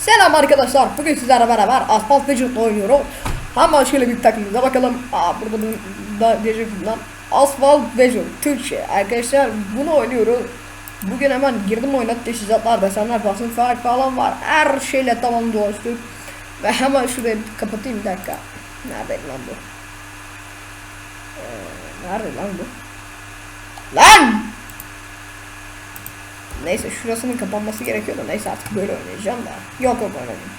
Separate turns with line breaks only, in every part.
Selam arkadaşlar. Bugün sizlerle beraber Asphalt Legend'da oynuyorum. Hemen şöyle bir takımımıza bakalım. Aa burada da lan. Asphalt Legend Türkçe. Arkadaşlar bunu oynuyorum. Bugün hemen girdim oyuna teşhisatlar, desenler, basın falan var. Her şeyle tamam dolaştık. Ve hemen şurayı kapatayım bir dakika. Nerede lan bu? Ee, nerede lan bu? Lan! Neyse şurasının kapanması gerekiyor da neyse artık böyle oynayacağım da. Yok yok oynamayayım.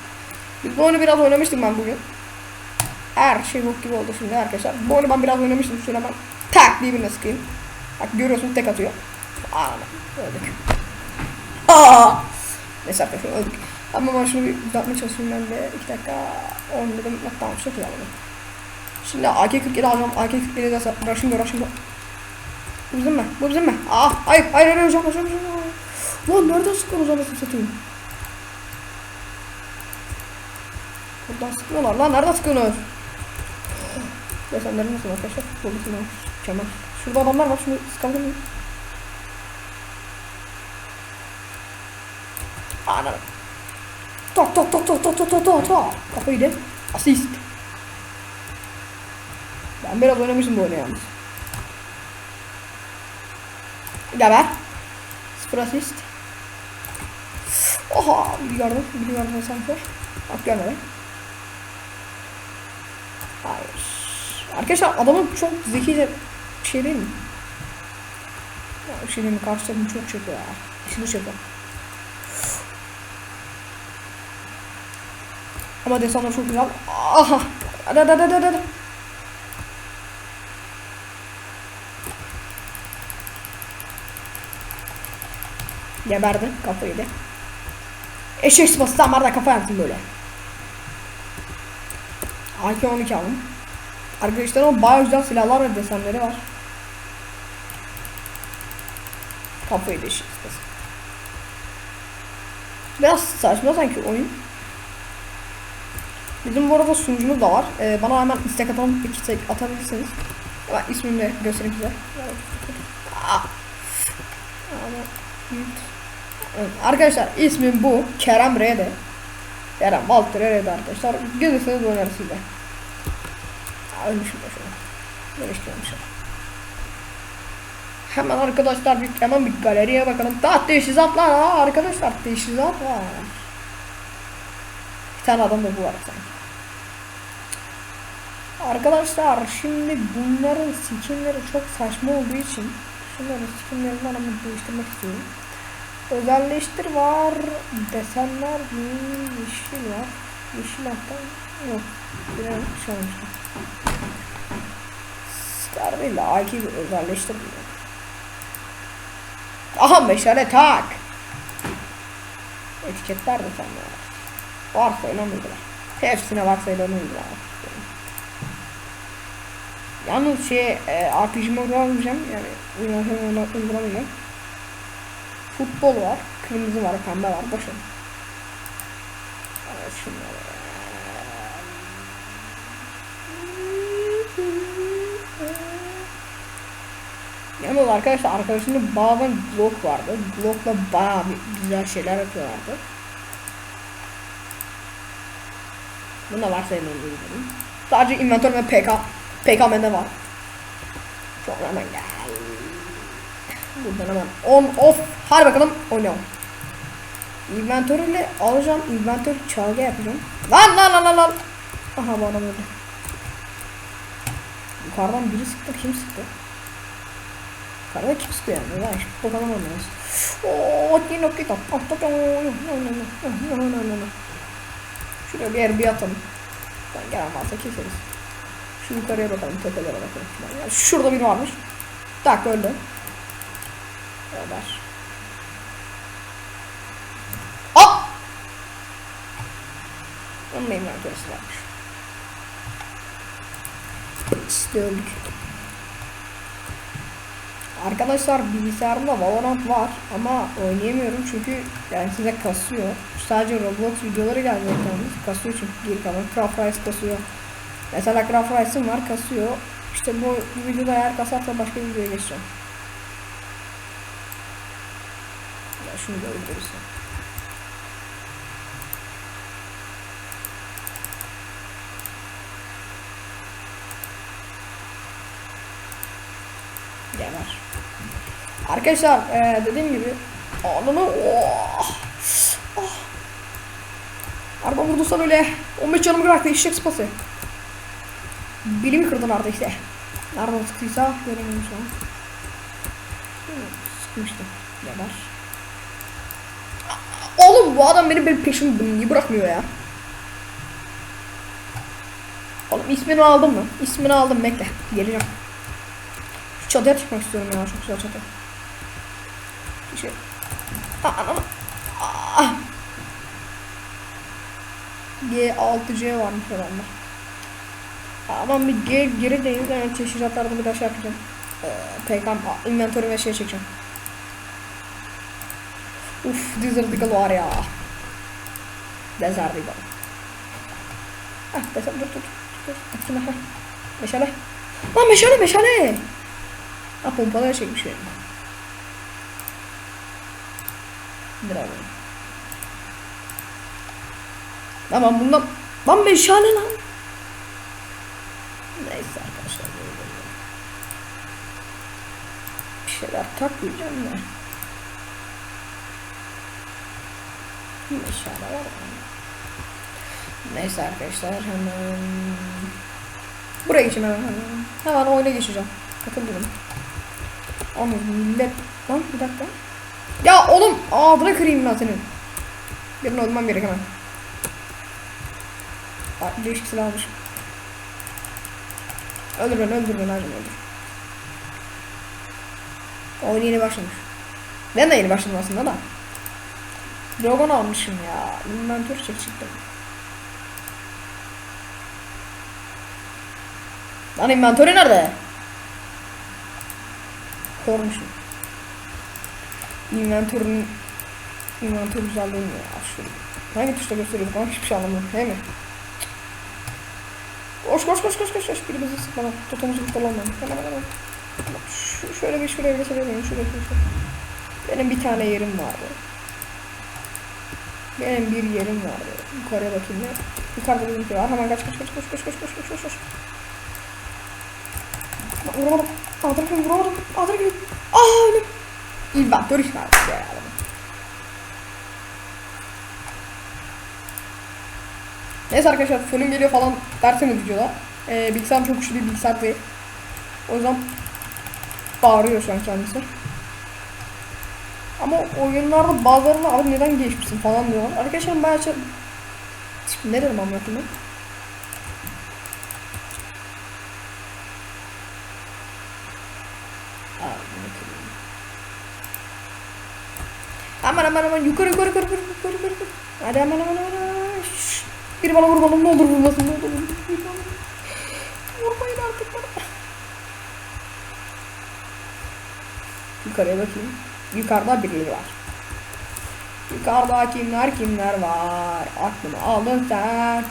Biz bu oyunu biraz oynamıştım ben bugün. Her şey bok gibi oldu şimdi arkadaşlar. Bu oyunu ben biraz oynamıştım. Şöyle ben tak diye birine sıkayım. Bak görüyorsun tek atıyor. Aa öldük. Aa! Neyse arkadaşlar öldük. Ama ben şunu bir uzatmaya çalışayım ben de. 2 dakika 10 dedim. Tamam çok güzel oldu. Şimdi AK-47 alacağım. AK-47'de de rushing rushing. Bu bizim mi? Bu bizim mi? Aa, hayır, hayır, hayır, hocam, hocam, hocam. Lan nereden sıkıyorsunuz anasını satayım? Buradan sıkıyorlar lan, nereden sıkıyorsunuz? Ya sen nereden nasıl arkadaşlar? Lan, Kemal. Şurada adamlar var, şunu sıkalım mı? Ana. Tok tok tok tok tok tok tok tok tok. Kafayı de. Asist. Ben biraz oynamışım bu oyunu yalnız. Geber. Sıfır asist. Oha bir yardım bir yardım sanfer. Bak gelmedi. Hayır. Arkadaşlar adamın çok zekice bir şey değil mi? Ya, bir şey değil mi? Karşı takım çok çekiyor ya. İşini çekiyor. Ama desanlar çok güzel. Aha. Hadi hadi hadi hadi. Geberdi kafayı da. Eşek sıpası damarda kafa yaptım böyle. AK-12 aldım. Arkadaşlar ama bayağı güzel silahlar ve desenleri var. Kafayı sıpası. Biraz saçma sanki oyun. Bizim bu arada sunucumuz da var. Ee, bana hemen istek atalım, istek atabilirsiniz. Ben ismimi de göstereyim size. Aa. Ama. Arkadaşlar ismim bu. Kerem R'de. Kerem Walter R'de arkadaşlar. Gelirseniz oynarız size. Ölmüşüm de şöyle. Hemen arkadaşlar bir hemen bir galeriye bakalım. Daha teşhizatlar ha arkadaşlar teşhizat var. Bir tane adam da bu var sanki. Arkadaşlar şimdi bunların skinleri çok saçma olduğu için şunların skinlerinden ama değiştirmek istiyorum. Özelleştir var. Desenler hmm, yeşil var. Yeşil hatta yok. Biraz çalıştım. Scarville AK özelleştir. Aha meşale tak. Etiketler de sende var. Varsayılan uygular. Hepsine varsayılan uygular. Yalnız şey e, RPG'mi uygulamayacağım yani uygulamayacağım Futbol var, kırmızı var, pembe var, boşun. Evet şunları. Yalnız arkadaşlar arkadaşımda bazen Glock vardı. Glock'la bayağı bir güzel şeyler yapıyorlardı. Bunda varsa hemen uyguladım. Sadece inventör ve PK PKM'de var. Çok hemen gel. Buradan hemen on off. Hadi bakalım oynayalım. Inventörüyle alacağım. Inventör çalgı yapacağım. Lan lan lan lan lan. Aha adam öldü. Yukarıdan biri sıktı. Kim sıktı? Yukarıda kim sıktı yani? Lan şu bakalım oynuyoruz. Ooo Tino Kita. Şuraya bir yer bir atalım. Ben gelen varsa keseriz. Şu yukarıya bakalım, tepelere bakalım. Yani şurada biri varmış. Tak öldü. Ömer. Hop! İnventörüsü varmış. İşte öldük. Arkadaşlar bilgisayarımda Valorant var ama oynayamıyorum çünkü yani size kasıyor. Sadece Roblox videoları gelecek yalnız. Kasıyor çünkü geri kalan. Craft Rice kasıyor. Mesela Craft Rice'ım var kasıyor. İşte bu, bu videoda eğer kasarsa başka bir videoya geçeceğim. Mesela şunu da öldürürsem. Geber. Arkadaşlar ee, dediğim gibi anını oh, oh. Araba vurduysa öyle 15 canımı bıraktı eşek spası. Bilimi kırdın Arda işte. Nereden sıktıysa göremiyorum şu an. Sıkmıştım. Yabar. Oğlum bu adam benim benim peşimi niye bırakmıyor ya? Oğlum ismini aldın mı? İsmini aldım bekle. Geleceğim. Şu çatıya çıkmak istiyorum ya. Çok güzel çatı. Şey. Anam. Aa. G6C varmış herhalde. Aman bir G geri değil de yani teşhisatlarda bir daha şey yapacağım. Ee, PKM inventörü ve şey çekeceğim. Uf Desert Eagle var ya. Desert Eagle. Ah Desert dur dur. dur. Attım aha. Meşale. Lan meşale meşale. Ha pompalar çekmiş benim. Bravo. Tamam bundan... Lan meşale lan. Neyse arkadaşlar. böyle böyle. Bir şeyler takmayacağım da. Meşale var? Neyse arkadaşlar hemen... Buraya geçeyim hemen hemen. Hemen oyuna geçeceğim. Takıldım. Ama millet... Lan bir dakika. Ya oğlum ağzına kırayım ben senin. Birini öldürmem gerek hemen. Aa, Değişik silah almışım. Öldür beni öldür beni hacım öldür. Oyun yeni başlamış. Ben de yeni başladım aslında da. Dragon almışım ya. Inventör çekecektim. Lan inventörü nerede? Kormuşum. Inventörün inventör güzel değil mi ya? Şurada. Hangi tuşla gösteriyordu? Ben hiçbir şey anlamadım. Değil mi? Koş koş koş koş koş koş. Birimizi sıkmadan. Totomuzu kurtalanmadan. Hemen hemen hemen. Şöyle bir şuraya geçebilir miyim? Şuraya geçelim. Benim bir tane yerim vardı. Benim bir yerim vardı. Yukarıya bakayım ne? Yukarıda şey var. Hemen kaç kaç kaç koş koş koş koş koş koş. Lan Vuramadım. Gibi vuramadım. Adır gibi. Aa öyle. İnventör işareti ya. Neyse arkadaşlar fönüm geliyor falan derseniz videoda. Ee, bilgisayarım çok güçlü bir bilgisayar değil. O yüzden bağırıyor şu an kendisi. Ama oyunlarda bazılarına abi neden geçmişsin falan diyorlar. Arkadaşlar bayağı çok... Şimdi ne dedim anlatayım Aman aman aman yukarı yukarı yukarı yukarı yukarı yukarı. Hadi aman aman aman. Şşş. Biri bana vurmalı ne olur vurmasın ne olur. Vurmayın artık bana. Yukarıya bakayım. Yukarıda birileri var. Yukarıda kimler kimler var? Aklımı aldın sen.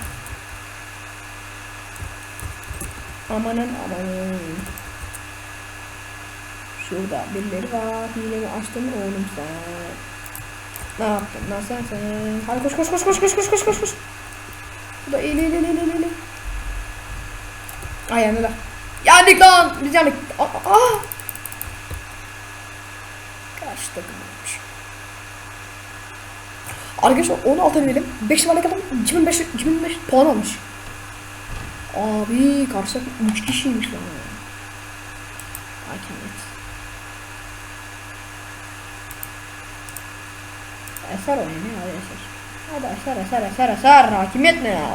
Amanın amanın. Şurada birileri var. Hilemi açtın oğlum sen? Ne yaptın lan sen sen? Hadi koş koş koş koş koş koş koş koş koş. Bu da eğil eğil eğil eğil eğil. Ay yandılar. Yandık lan. Biz yandık. Aa. aa. Karşı takımmış. Arkadaşlar 16 verelim. 5 tane kadar 2500 2500 puan almış. Abi karşı takım 3 kişiymiş lan. Hakimiyet. Eser oyunu hadi eser. Hadi eser eser eser eser. Hakimiyet ne ya?